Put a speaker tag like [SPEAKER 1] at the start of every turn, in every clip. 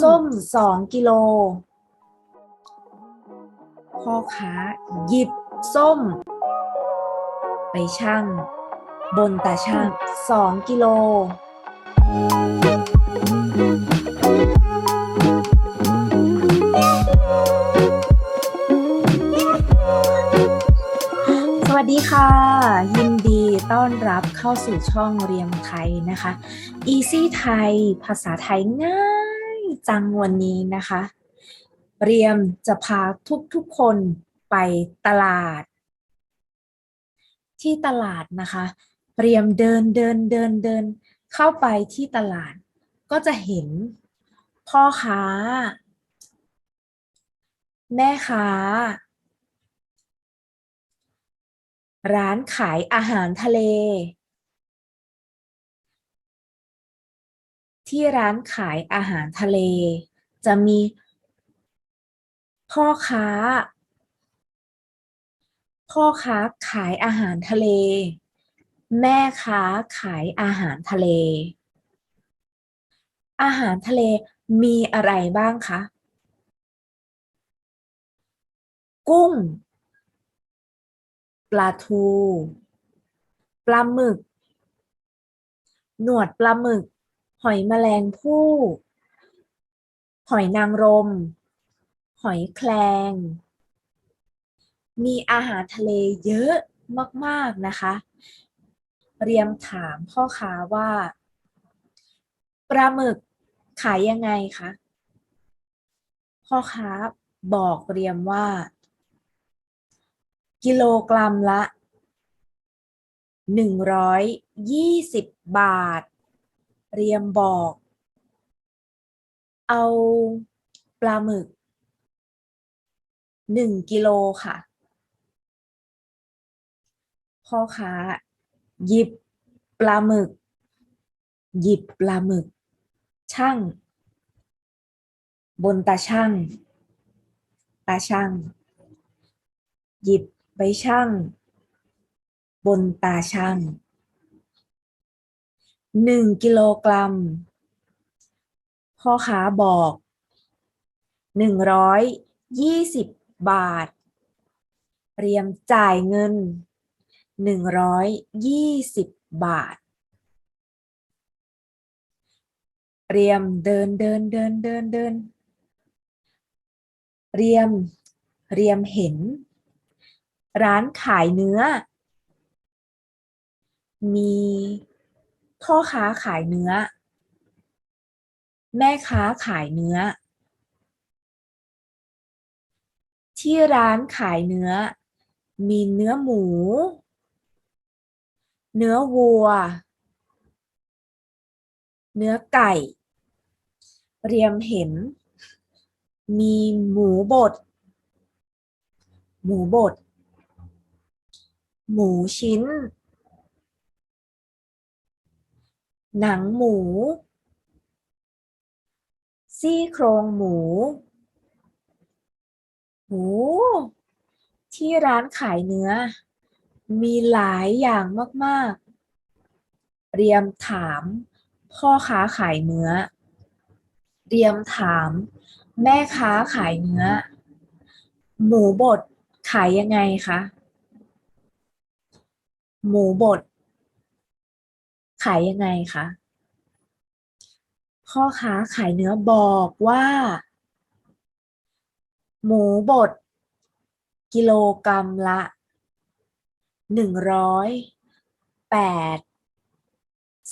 [SPEAKER 1] ส้มสองกิโล พ่อค้าหยิบส้ม ไปชั่ง บนตาชั่งสองกิโล ดีค่ะ ยินดีต้อนรับเข้าสู่ช่องเรียนไทยนะคะ Easy ไทย ภาษาไทยง่ายจังวันนี้นะคะ เรียมจะพาทุกๆคนไปตลาด ที่ตลาดนะคะ เรียมเดินเดินเดินเดิน เข้าไปที่ตลาด ก็จะเห็นพ่อค้า แม่ค้า ร้านขายอาหารทะเล ที่ร้านขายอาหารทะเล จะมีพ่อค้า พ่อค้าขายอาหารทะเล แม่ค้าขายอาหารทะเล อาหารทะเลมีอะไรบ้างคะ กุ้ง ปลาทูปลาหมึก หนวดปลาหมึก หอยแมลงภู่หอยนางรม หอยแคลง มีอาหารทะเลเยอะมากๆนะคะ เรียมถามพ่อค้าว่าปลาหมึกขายยังไงคะ พ่อค้าบอกเรียมว่า กิโลกรัมละหนึ่งร้อยยี่สิบบาท เรียมบอก เอาปลาหมึกหนึ่งกิโลค่ะ พ่อค้าหยิบปลาหมึก หยิบปลาหมึก ช่าง บนตาช่าง ตาช่าง หยิบ ไปช่าง บนตาช่างหนึ่งกิโลกรัม พ่อค้าบอกหนึ่งร้อยยี่สิบบาทเรียมจ่ายเงินหนึ่งร้อยยี่สิบบาทเรียมเดินเดินเดินเดินเดินเรียมเรียมเห็น ร้านขายเนื้อ มีพ่อค้าขายเนื้อ แม่ค้าขายเนื้อ ที่ร้านขายเนื้อ มีเนื้อหมู เนื้อวัว เนื้อไก่ เรียมเห็น มีหมูบด หมูบด หมูชิ้น หนังหมู ซี่โครงหมูโหที่ร้านขายเนื้อ มีหลายอย่างมากๆ เรียมถามพ่อค้าขายเนื้อ เรียมถาม แม่ค้าขายเนื้อ หมูบดขายยังไงคะ หมูบด ขายยังไงคะพ่อค้าขายเนื้อบอกว่า หมูบด กิโลกรัมละหนึ่งร้อยแปด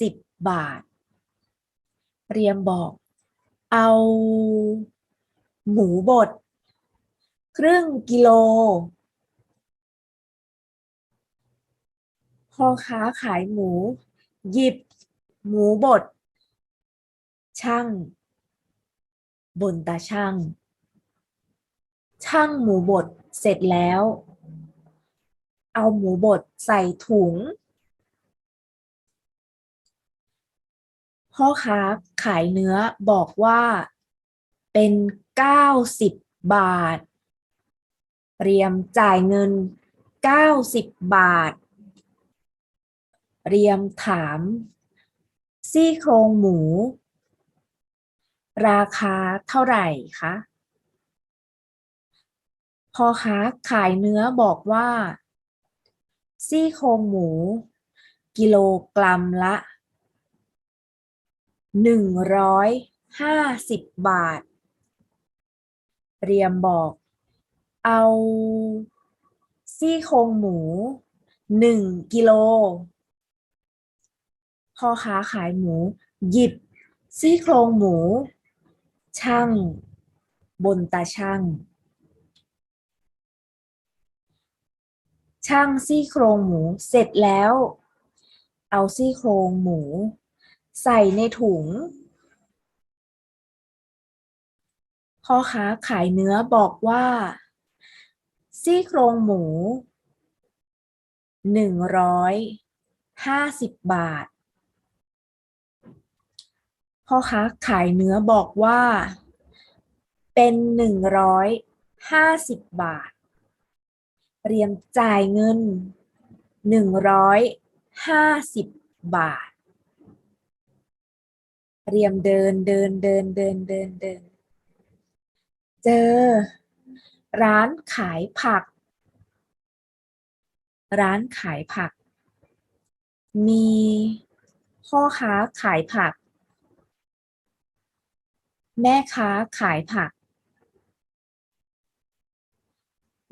[SPEAKER 1] สิบบาท เรียมบอก เอา หมูบด ครึ่งกิโล พ่อค้าขายหมู หยิบ หมูบด ช่าง บนตาช่าง ช่างหมูบดเสร็จแล้ว เอาหมูบดใส่ถุง พ่อค้าขายเนื้อบอกว่าเป็นเก้าสิบบาท เตรียมจ่ายเงินเก้าสิบบาท เรียมถาม ซี่โครงหมู ราคาเท่าไหร่คะพอค้าขายเนื้อบอกว่า ซี่โครงหมู กิโลกรัมละหนึ่งร้อยห้าสิบบาท เรียมบอก เอาซี่โครงหมูหนึ่งกิโล พ่อค้าขายหมู หยิบ ซี่โครงหมู ช่างบนตาช่าง ช่างซี่โครงหมูเสร็จแล้ว เอาซี่โครงหมู ใส่ในถุง พ่อค้าขายเนื้อบอกว่า ซี่โครงหมูหนึ่งร้อยห้าสิบบาท พ่อค้าขายเนื้อบอกว่า เป็นหนึ่งร้อยห้าสิบบาทเรียมจ่ายเงินหนึ่งร้อยห้าสิบบาทเรียมเดินเดินเดินเดินเดินเดิน เจอ ร้านขายผัก ร้านขายผัก มีพ่อค้าขายผัก แม่ค้าขายผัก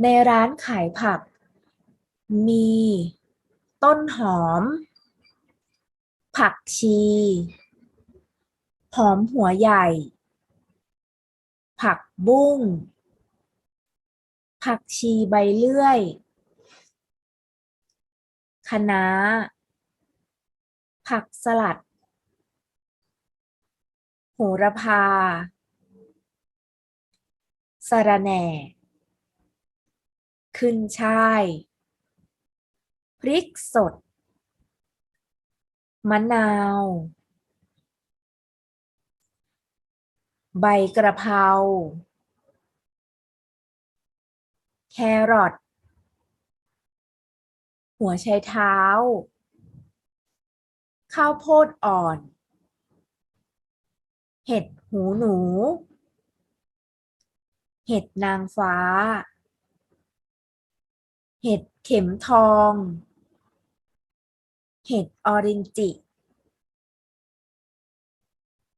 [SPEAKER 1] ในร้านขายผัก มี ต้นหอม ผักชี หอมหัวใหญ่ ผักบุ้ง ผักชีใบเลื่อยคะน้า ผักสลัด โหระพาสะระแหน่ ขึ้นช่าย พริกสด มะนาว ใบกระเพรา แครอท หัวไชเท้า ข้าวโพดอ่อน เห็ดหูหนู เห็ดนางฟ้า เห็ดเข็มทอง เห็ดออรินจิ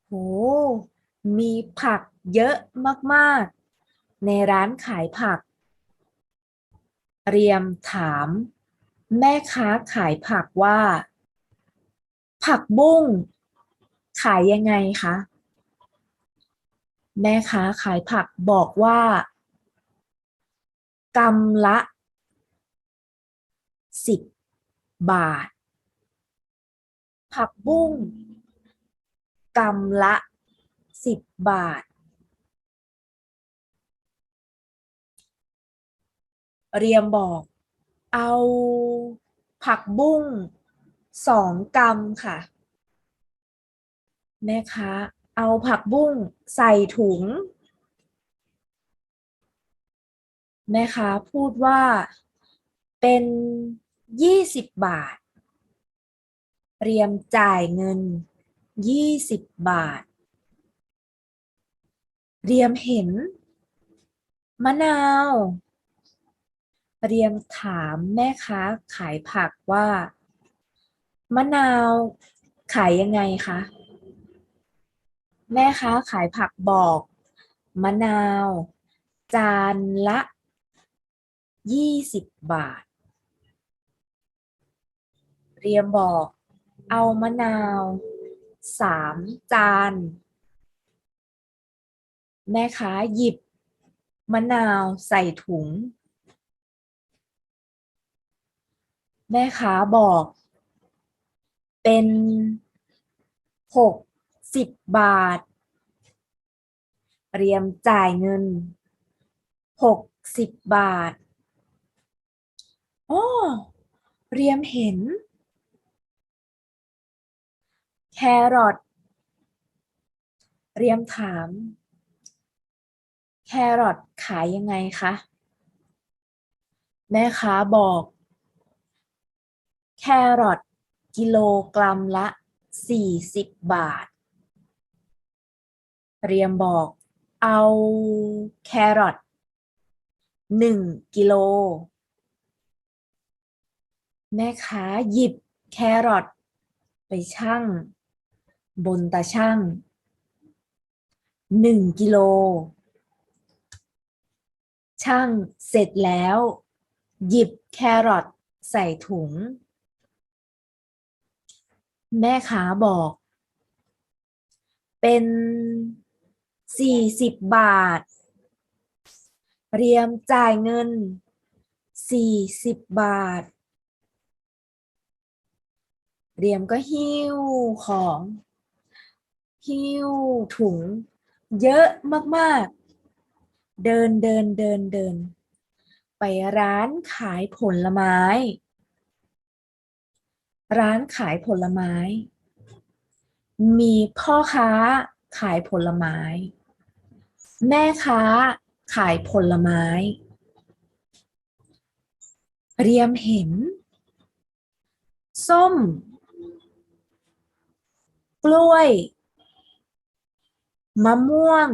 [SPEAKER 1] โห มีผักเยอะมากๆ ในร้านขายผัก เรียมถาม แม่ค้าขายผักว่า ผักบุ้งขายยังไงคะ แม่ค้าขายผักบอกว่ากำละสิบบาท ผักบุ้งกำละสิบบาท เรียมบอก เอาผักบุ้งสองกำค่ะ แม่ค้า เอาผักบุ้งใส่ถุง แม่ค้าพูดว่าเป็นยี่สิบบาทเรียมจ่ายเงินยี่สิบบาทเรียมเห็น มะนาวเรียมถามแม่ค้าขายผักว่า มะนาวขายยังไงคะ แม่ค้าขายผักบอก มะนาว จานละยี่สิบบาท เรียมบอก เอามะนาวสามจาน แม่ค้าหยิบ มะนาวใส่ถุง แม่ค้าบอก เป็นหก สิบบาทเรียมจ่ายเงินหกสิบบาทอ้อเรียมเห็น แครอทเรียมถาม แครอทขายยังไงคะ แม่ค้าบอก แครอทกิโลกรัมละสี่สิบบาท เรียมบอก เอาแครอทหนึ่งกิโล แม่ค้าหยิบแครอทไปชั่ง บนตาชั่งหนึ่งกิโล ชั่งเสร็จแล้ว หยิบแครอทใส่ถุง แม่ค้าบอก เป็น สี่สิบบาทเรียมจ่ายเงินสี่สิบบาทเรียมก็หิ้วของ หิ้วถุง เยอะมากๆ เดินเดินเดินเดิน ไปร้านขายผลไม้ ร้านขายผลไม้ มีพ่อค้าขายผลไม้ แม่ค้าขายผลไม้ เรียมเห็น ส้ม กล้วย มะม่วง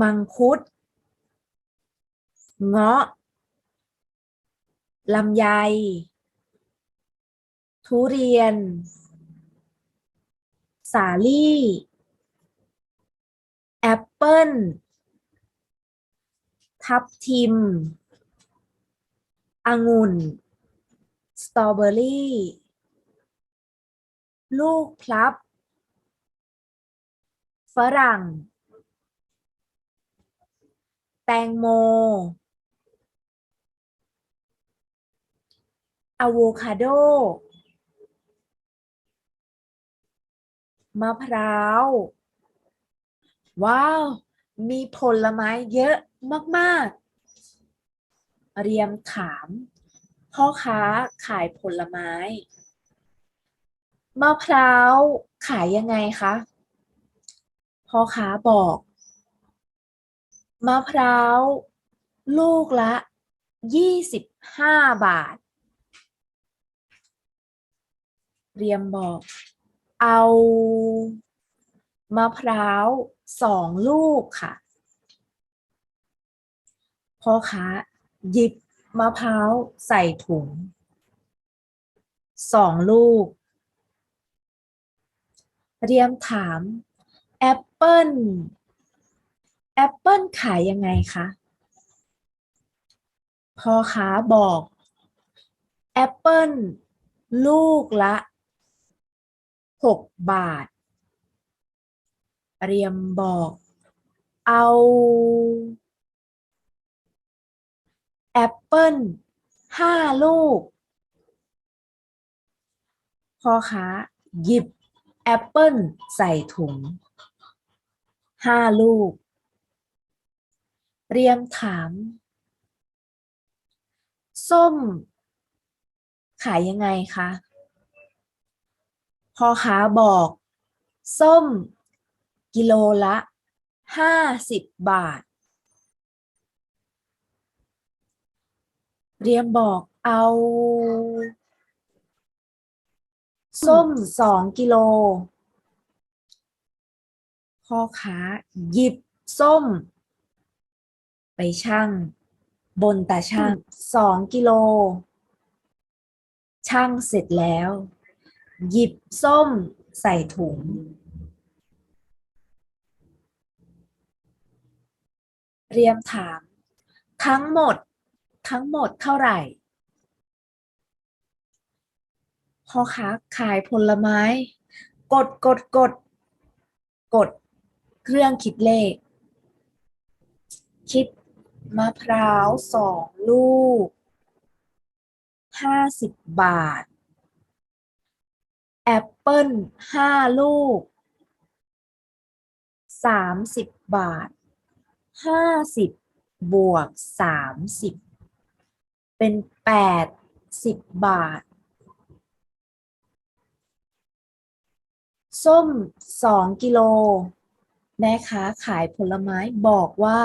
[SPEAKER 1] มังคุด เงาะลำไย ทุเรียน สาลี่ แอปเปิ้ล ทับทิม องุ่น สตรอเบอรี่ ลูกพลับ ฝรั่ง แตงโมอะโวคาโด มะพร้าว ว้าว มีผลไม้เยอะมากๆ เรียมถาม พ่อค้าขายผลไม้ มะพร้าวขายยังไงคะ พ่อค้าบอก มะพร้าวลูกละยี่สิบห้าบาท เรียมบอก เอา มะพร้าว สองลูกค่ะ พ่อค้าหยิบมะพร้าวใส่ถุงสองลูก เรียมถามแอปเปิ้ลแอปเปิ้ลขายยังไงคะพ่อค้าบอกแอปเปิ้ลลูกละหกบาท เรียมบอก เอาแอปเปิ้ลห้าลูกพ่อค้าหยิบแอปเปิ้ลใส่ถุงห้าลูก เรียมถาม ส้ม ขายยังไงคะพ่อค้าบอก ส้ม กิโลละห้าสิบบาท เรียมบอกเอา ส้มสองกิโล พ่อค้าหยิบส้ม ไปชั่งบนตาช่างสองกิโล ช่างเสร็จแล้ว หยิบส้มใส่ถุง เรียมถาม ทั้งหมด ทั้งหมดเท่าไหร่พ่อค้าขายผลไม้ กดกดกด กด เครื่องคิดเลข คิดมะพร้าวสองลูกห้าสิบบาท แอปเปิ้ลห้าลูกสามสิบบาท ห้าสิบบวกสามสิบเป็นแปดสิบบาท ส้มสองกิโลแม่ค้าขายผลไม้บอกว่า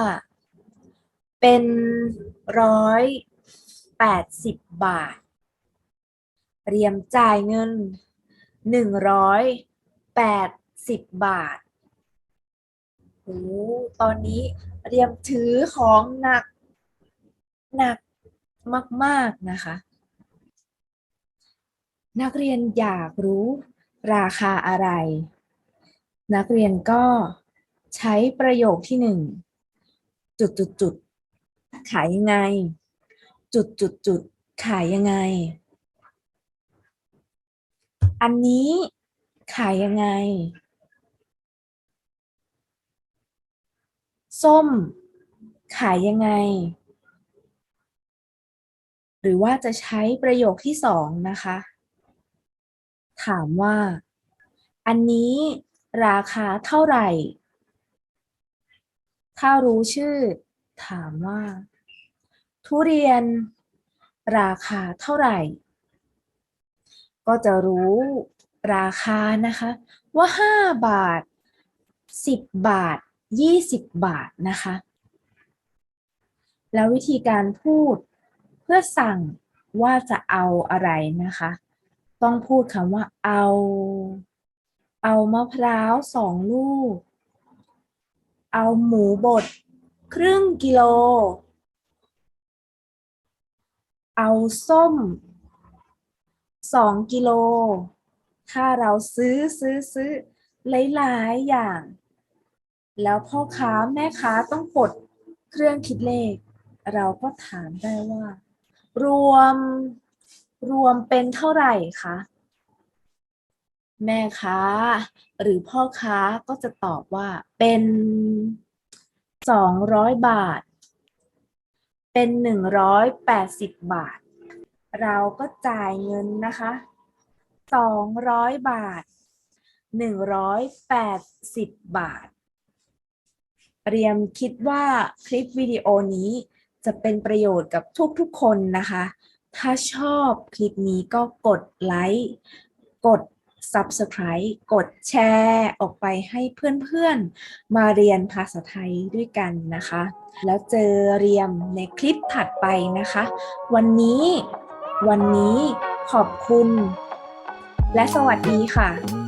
[SPEAKER 1] เป็นร้อยแปดสิบบาทเรียมจ่ายเงินหนึ่งร้อยแปดสิบบาทโอ้ตอนนี้ เรียมถือของหนักหนักมาก ๆ นะคะ นักเรียนอยากรู้ราคาอะไร นักเรียนก็ใช้ประโยคที่หนึ่งจุดจุดจุดขายยังไง จุดจุดจุดขายยังไง อันนี้ขายยังไง ส้มขายยังไง หรือว่าจะใช้ประโยคที่สองนะคะ ถามว่า อันนี้ราคาเท่าไหร่ ถ้ารู้ชื่อ ถามว่า ทุเรียน ราคาเท่าไหร่ ก็จะรู้ราคานะคะ ว่า 5 บาท 10 บาท 20 บาทนะคะ แล้ววิธีการพูดเพื่อสั่งว่าจะเอาอะไรนะคะ ต้องพูดคำว่าเอา เอามะพร้าวสองลูก เอาหมูบดครึ่งกิโล เอาส้มสองกิโล ถ้าเราซื้อซื้อซื้อหลาย ๆ อย่าง แล้วพ่อค้าแม่ค้าต้องกดเครื่องคิดเลข เราก็ถามได้ว่า รวมรวมเป็นเท่าไหร่คะแม่ค้า หรือพ่อค้าก็จะตอบว่าเป็นสองร้อยบาท เป็นหนึ่งร้อยแปดสิบบาท เราก็จ่ายเงินนะคะสองร้อยบาทหนึ่งร้อยแปดสิบบาท เรียมคิดว่าคลิปวิดีโอนี้จะเป็นประโยชน์กับทุกๆคนนะคะ ถ้าชอบคลิปนี้ก็กดไลค์ กด Subscribe กดแชร์ออกไปให้เพื่อนๆ มาเรียนภาษาไทยด้วยกันนะคะ แล้วเจอเรียมในคลิปถัดไปนะคะ วันนี้ วันนี้ขอบคุณ และสวัสดีค่ะ